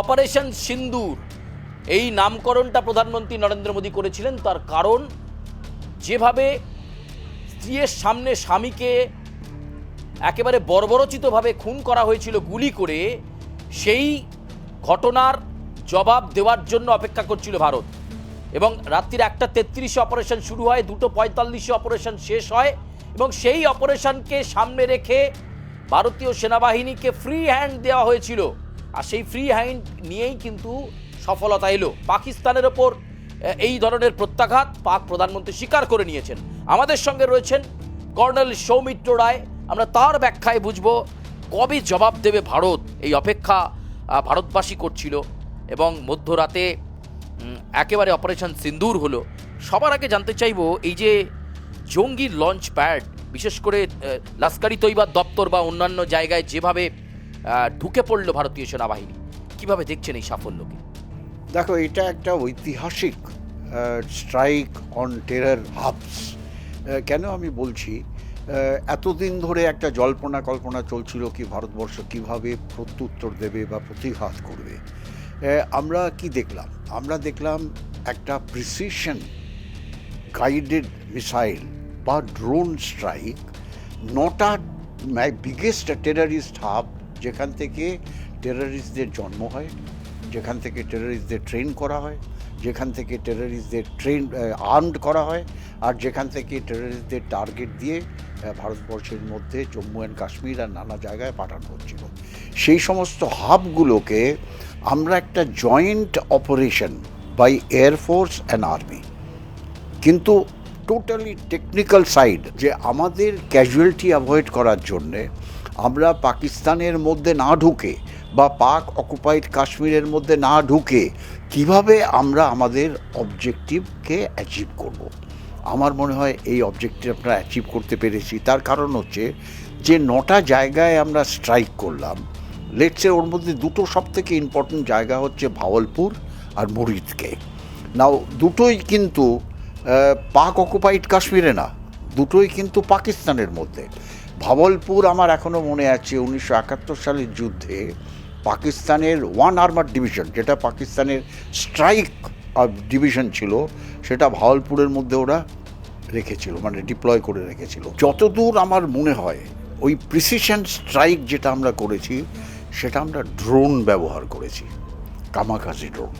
Operation সিন্দুর। এই নামকরণটা প্রধানমন্ত্রী নরেন্দ্র মোদী করেছিলেন, তার কারণ যেভাবে স্ত্রীর সামনে স্বামীকে একেবারে বর্বরচিতভাবে খুন করা হয়েছিল গুলি করে, সেই ঘটনার জবাব দেওয়ার জন্য অপেক্ষা করছিল ভারত। এবং রাত্রির একটা তেত্রিশে অপারেশন শুরু হয়, দুটো পঁয়তাল্লিশে অপারেশন শেষ হয়, এবং সেই অপারেশনকে সামনে রেখে ভারতীয় সেনাবাহিনীকে ফ্রি হ্যান্ড দেওয়া হয়েছিল। আর সেই ফ্রি হ্যান্ড নিয়েই কিন্তু সফলতা এলো। পাকিস্তানের ওপর এই ধরনের প্রত্যাঘাত পাক প্রধানমন্ত্রী স্বীকার করে নিয়েছেন। আমাদের সঙ্গে রয়েছেন কর্নেল সৌমিত্র রায়। আমরা তার ব্যাখ্যায় বুঝব কবে জবাব দেবে ভারত। এই অপেক্ষা ভারতবাসী করছিল এবং মধ্যরাতে একেবারে অপারেশন সিন্দুর হলো। সবার আগে জানতে চাইব এই যে জঙ্গি লঞ্চ প্যাড বিশেষ করে লাস্কারি তৈবার দপ্তর বা অন্যান্য জায়গায় যেভাবে ঢুকে পড়ল ভারতীয় সেনাবাহিনী। কীভাবে দেখছেন এই সাফল্যকে? দেখো, এটা একটা ঐতিহাসিক স্ট্রাইক অন টেরার হাবস কেন আমি বলছি এতদিন ধরে একটা জল্পনা কল্পনা চলছিল কি ভারতবর্ষ কীভাবে প্রত্যুত্তর দেবে বা প্রতিঘাত করবে। আমরা কি দেখলাম? আমরা দেখলাম একটা প্রিসিশন গাইডেড মিসাইল বা ড্রোন স্ট্রাইক নটা বিগেস্ট টেরারিস্ট হাব যেখান থেকে টেরারিস্টদের জন্ম হয়, যেখান থেকে টেরারিস্টদের ট্রেন করা হয়, যেখান থেকে টেরারিস্টদের ট্রেন আর্মড করা হয়, আর যেখান থেকে টেরারিস্টদের টার্গেট দিয়ে ভারতবর্ষের মধ্যে জম্মু অ্যান্ড কাশ্মীর আর নানা জায়গায় পাঠানো হচ্ছিল। সেই সমস্ত হাবগুলোকে আমরা একটা joint operation by airforce and army কিন্তু টোটালি টেকনিক্যাল সাইড যে আমাদের ক্যাজুয়ালিটি অ্যাভয়েড করার জন্যে আমরা পাকিস্তানের মধ্যে না ঢুকে বা পাক অকুপাইড কাশ্মীরের মধ্যে না ঢুকে কীভাবে আমরা আমাদের অবজেক্টিভকে অ্যাচিভ করব। আমার মনে হয় এই অবজেক্টিভ আমরা অ্যাচিভ করতে পেরেছি। তার কারণ হচ্ছে যে নটা জায়গায় আমরা স্ট্রাইক করলাম। লেটসে ওর মধ্যে দুটো সব থেকে ইম্পর্টেন্ট জায়গা হচ্ছে ভাওয়ালপুর আর মুরিদকে। নাও দুটোই কিন্তু পাক অকুপাইড কাশ্মীরে না, দুটোই কিন্তু পাকিস্তানের মধ্যে। ভাবলপুর আমার এখনও মনে আছে, উনিশশো একাত্তর সালের যুদ্ধে পাকিস্তানের ওয়ান আর্মার ডিভিশন, যেটা পাকিস্তানের স্ট্রাইক ডিভিশন ছিল, সেটা ভাওয়ালপুরের মধ্যে ওরা রেখেছিল মানে ডিপ্লয় করে রেখেছিল। যতদূর আমার মনে হয়, ওই প্রিসিশন স্ট্রাইক যেটা আমরা করেছি, সেটা আমরা ড্রোন ব্যবহার করেছি কামাকাজি ড্রোন।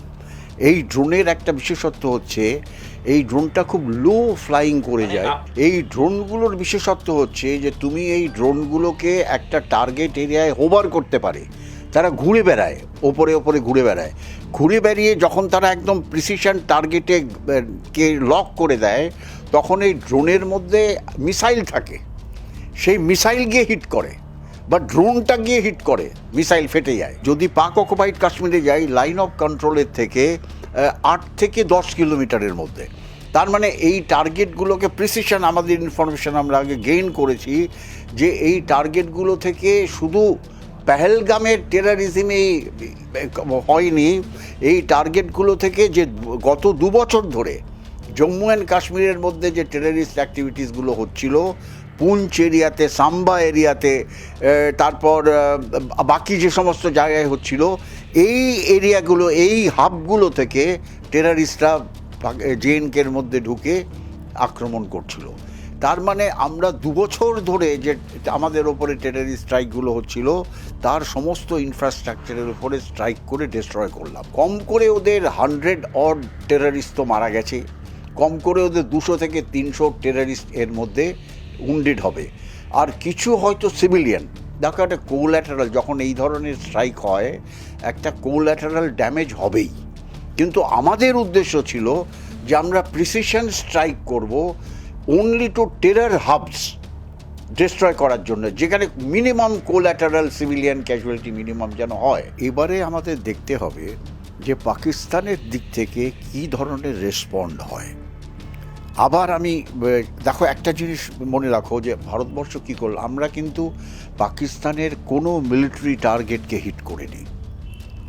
এই ড্রোনের একটা বিশেষত্ব হচ্ছে এই ড্রোনটা খুব লো ফ্লাইং করে যায়। এই ড্রোনগুলোর বিশেষত্ব হচ্ছে যে তুমি এই ড্রোনগুলোকে একটা টার্গেট এরিয়ায় হোভার করতে পারে। তারা ঘুরে বেড়ায় ওপরে ওপরে ঘুরে বেড়ায়। ঘুরে বেরিয়ে যখন তারা একদম প্রিসিশন টার্গেটে কে লক করে দেয় তখন এই ড্রোনের মধ্যে মিসাইল থাকে। সেই মিসাইল গিয়ে হিট করে। বা ড্রোনটা গিয়ে হিট করে মিসাইল ফেটে যায়। যদি পাক অকুপাইড কাশ্মীরে যাই লাইন অফ কন্ট্রোলের থেকে আট থেকে দশ কিলোমিটারের মধ্যে। তার মানে এই টার্গেটগুলোকে প্রিসিশন আমাদের ইনফরমেশন আমরা আগে গেইন করেছি যে এই টার্গেটগুলো থেকে শুধু পেহেলগামের টেরারিজমই হয়নি, এই টার্গেটগুলো থেকে যে গত দু বছর ধরে জম্মু অ্যান্ড কাশ্মীরের মধ্যে যে টেরারিস্ট অ্যাক্টিভিটিসগুলো হচ্ছিল পুঞ্চ এরিয়াতে, সাম্বা এরিয়াতে তারপর বাকি যে সমস্ত জায়গায় হচ্ছিল, এই এরিয়াগুলো, এই হাবগুলো থেকে টেরারিস্টরা জেএনকের মধ্যে ঢুকে আক্রমণ করছিল। তার মানে আমরা দুবছর ধরে যে আমাদের ওপরে টেরারিস্ট স্ট্রাইকগুলো হচ্ছিল, তার সমস্ত ইনফ্রাস্ট্রাকচারের উপরে স্ট্রাইক করে ডিস্ট্রয় করলাম। কম করে ওদের হান্ড্রেড অড টেরারিস্ট তো মারা গেছে। কম করে ওদের দুশো থেকে তিনশো টেরারিস্ট এর মধ্যে উন্ডেড হবে। আর কিছু হয়তো সিভিলিয়ান দেখো একটা কোল্যাটারাল যখন এই ধরনের স্ট্রাইক হয়, একটা কোল্যাটারাল ড্যামেজ হবেই। কিন্তু আমাদের উদ্দেশ্য ছিল যে আমরা প্রিসিশন স্ট্রাইক করব only to terror hubs destroy করার জন্য, যেখানে minimum collateral civilian casualty minimum যেন হয়। এবারে আমাদের দেখতে হবে যে পাকিস্তানের দিক থেকে কী ধরনের রেসপন্ড হয়। আবার আমি দেখো একটা জিনিস মনে রাখো যে ভারতবর্ষ কী করল? আমরা কিন্তু পাকিস্তানের কোনো মিলিটারি টার্গেটকে হিট করিনি।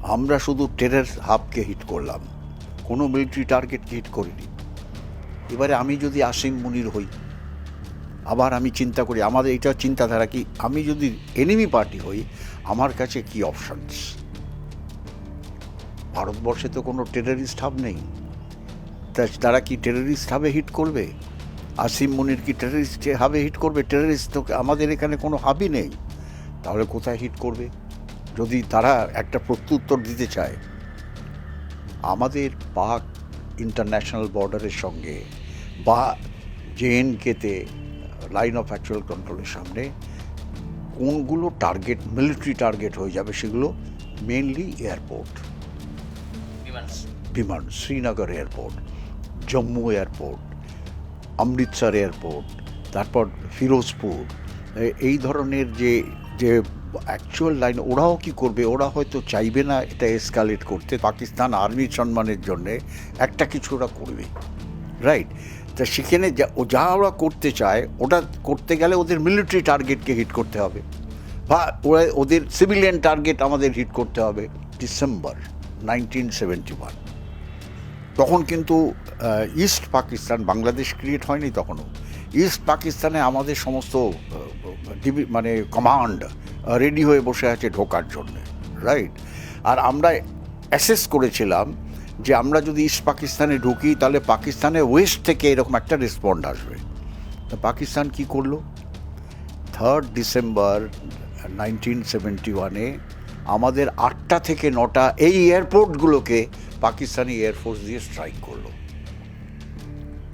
আমরা শুধু টেরের হাবকে হিট করলাম। কোনো মিলিটারি টার্গেটকে হিট করিনি। এবারে আমি যদি আসিম মুনির হই, আবার আমি চিন্তা করি, আমাদের এটা চিন্তাধারা কি? আমি যদি এনিমি পার্টি হই, আমার কাছে কি অপশনস ভারতবর্ষে তো কোনো টেরারিস্ট হাব নেই। তা তারা কি টেররিস্ট হাবে হিট করবে? আসিম মুনির কি টেররিস্ট হাবে হিট করবে? টেররিস্ট তো আমাদের এখানে কোনো হাবই নেই। তাহলে কোথায় হিট করবে? যদি তারা একটা প্রত্যুত্তর দিতে চায়। আমাদের পাক ইন্টারন্যাশনাল বর্ডারের সঙ্গে বা জেএনকেতে লাইন অফ অ্যাকচুয়াল কন্ট্রোলের সামনে কোনগুলো টার্গেট মিলিটারি টার্গেট হয়ে যাবে সেগুলো মেনলি এয়ারপোর্ট বিমান। Srinagar airport Jammu airport Amritsar airport তারপর ফিরোজপুর এই ধরনের যে যে অ্যাকচুয়াল লাইন ওরাও কি করবে? ওরা হয়তো চাইবে না এটা এসকালেট করতে পাকিস্তান আর্মির সম্মানের জন্যে একটা কিছু ওরা করবে রাইট তা সেখানে যা, ও যা ওরা করতে চায়, ওটা করতে গেলে ওদের মিলিটারি টার্গেটকে হিট করতে হবে, বা ওরা, ওদের সিভিলিয়ান টার্গেট আমাদের হিট করতে হবে ডিসেম্বর নাইনটিন সেভেন্টি ওয়ান তখন কিন্তু ইস্ট পাকিস্তান বাংলাদেশ ক্রিয়েট হয়নি তখনও। ইস্ট পাকিস্তানে আমাদের সমস্ত মানে কমান্ড রেডি হয়ে বসে আছে ঢোকার জন্য রাইট আর আমরা অ্যাসেস করেছিলাম যে আমরা যদি ইস্ট পাকিস্তানে ঢুকি, তাহলে পাকিস্তানে ওয়েস্ট থেকে এরকম একটা রেসপন্ড আসবে। তা পাকিস্তান কি করল? থার্ড ডিসেম্বর নাইনটিন সেভেন্টি ওয়ানে আমাদের আটটা থেকে নটা এই এয়ারপোর্টগুলোকে পাকিস্তানি এয়ারফোর্স দিয়ে স্ট্রাইক করল।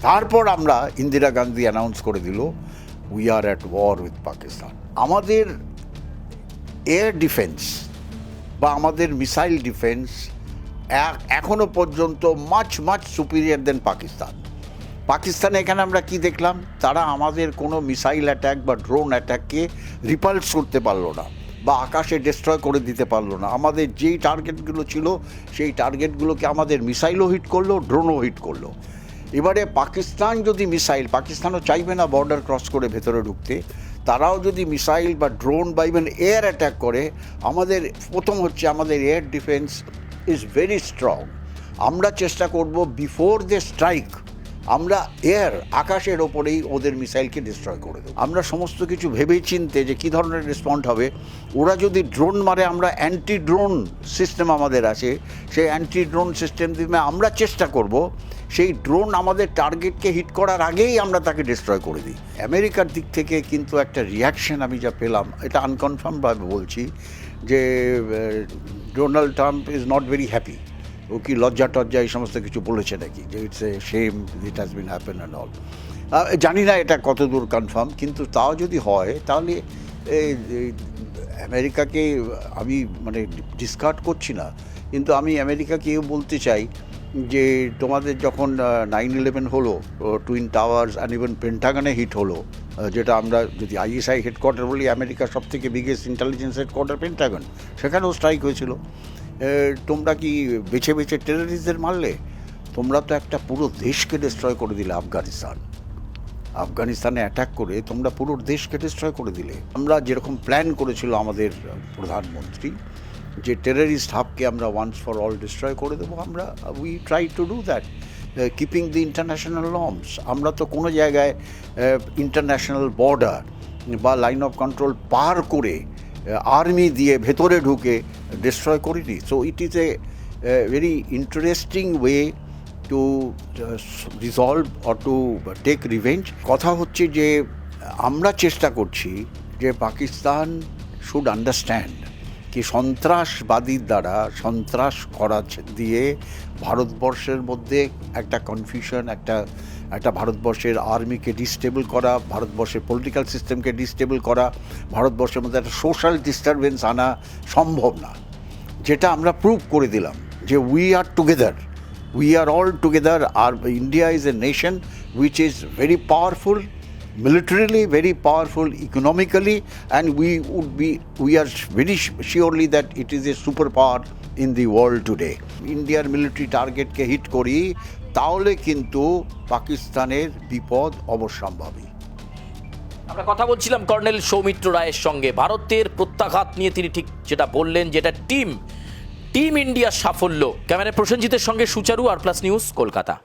তারপর আমরা ইন্দিরা গান্ধী অ্যানাউন্স করে দিল we are at war with Pakistan আমাদের এয়ার ডিফেন্স বা আমাদের মিসাইল ডিফেন্স এখনও পর্যন্ত much much superior than Pakistan পাকিস্তানে এখানে আমরা কি দেখলাম? তারা আমাদের কোনো মিসাইল অ্যাটাক বা ড্রোন অ্যাটাককে রিপালস করতে পারল না। বা আকাশে ডিস্ট্রয় করে দিতে পারল না। আমাদের যেই টার্গেটগুলো ছিল, সেই টার্গেটগুলোকে আমাদের মিসাইলও হিট করল ড্রোনও হিট করল। এবারে পাকিস্তান যদি মিসাইল পাকিস্তানও চাইবে না বর্ডার ক্রস করে ভেতরে ঢুকতে, তারাও যদি মিসাইল বা ড্রোন বা ইভেন এয়ার অ্যাটাক করে, আমাদের প্রথম হচ্ছে আমাদের air defence is very strong আমরা চেষ্টা করব বিফোর দ্য স্ট্রাইক আমরা এয়ার আকাশের ওপরেই ওদের মিসাইলকে ডিস্ট্রয় করে দেবো। আমরা সমস্ত কিছু ভেবেই চিনতে যে কী ধরনের রেসপন্ড হবে, ওরা যদি ড্রোন মারে, আমরা অ্যান্টি ড্রোন সিস্টেম আমাদের আছে। সেই অ্যান্টি ড্রোন সিস্টেম দিয়ে আমরা চেষ্টা করব, সেই ড্রোন আমাদের টার্গেটকে হিট করার আগেই আমরা তাকে ডিস্ট্রয় করে দিই। আমেরিকার দিক থেকে কিন্তু একটা রিয়াকশন আমি যা পেলাম, এটা আনকনফার্মভাবে বলছি যে Donald Trump is not very happy ও কি লজ্জা টজ্জা এই সমস্ত কিছু বলেছে নাকি? যে it's a same it has been happen and all জানি না এটা কতদূর কনফার্ম কিন্তু তাও যদি হয়, তাহলে আমেরিকাকে আমি মানে ডিসকার্ড করছি না। কিন্তু আমি আমেরিকাকেও বলতে চাই যে তোমাদের যখন নাইন ইলেভেন হলো টুইন টাওয়ার্স অ্যান্ড ইভেন পেন্টাগনে হিট হলো যেটা আমরা যদি আইএসআই হেডকোয়ার্টার বলি, আমেরিকার সব থেকে বিগেস্ট ইন্টেলিজেন্স হেডকোয়ার্টার পেন্টাগন সেখানেও স্ট্রাইক হয়েছিল। তোমরা কি বেছে বেছে টেররিস্টদের মারলে? তোমরা তো একটা পুরো দেশকে ডিস্ট্রয় করে দিলে আফগানিস্তান। আফগানিস্তানে অ্যাটাক করে তোমরা পুরো দেশকে ডিস্ট্রয় করে দিলে। আমরা যেরকম প্ল্যান করেছিল আমাদের প্রধানমন্ত্রী, যে টেররিস্ট হাবকে আমরা ওয়ান্স ফর অল ডিস্ট্রয় করে দেবো, আমরা we try to do that keeping the international norms আমরা তো কোনো জায়গায় ইন্টারন্যাশনাল বর্ডার বা লাইন অফ কন্ট্রোল পার করে আর্মি দিয়ে ভেতরে ঢুকে ডিস্ট্রয় করিনি so it is a very interesting way to resolve or to take revenge কথা হচ্ছে যে আমরা চেষ্টা করছি যে পাকিস্তান শুড আন্ডারস্ট্যান্ড কি সন্ত্রাসবাদীর দ্বারা সন্ত্রাস করা দিয়ে ভারতবর্ষের মধ্যে একটা কনফিউশন একটা একটা ভারতবর্ষের আর্মিকে ডিস্টেবল করা, ভারতবর্ষের পলিটিক্যাল সিস্টেমকে ডিস্টেবল করা, ভারতবর্ষের মধ্যে একটা সোশ্যাল ডিস্টারবেন্স আনা সম্ভব না। যেটা আমরা প্রুভ করে দিলাম যে we are together we are all together R India is a nation which is very powerful militarily, very powerful economically, and we would be, we are very surely that it is a superpower in the world today. ইন্ডিয়ার military টার্গেটকে hit করি তাহলে কিন্তু পাকিস্তানের বিপদ অবশ্যম্ভাবী আমরা কথা বলছিলাম কর্নেল সৌমিত্র রায়ের সঙ্গে। ভারতের প্রত্যাঘাত নিয়ে তিনি ঠিক যেটা বললেন, যেটা টিম টিম ইন্ডিয়ার সাফল্য। ক্যামেরা প্রসেনজিতের সঙ্গে Sucharu R Plus News Kolkata.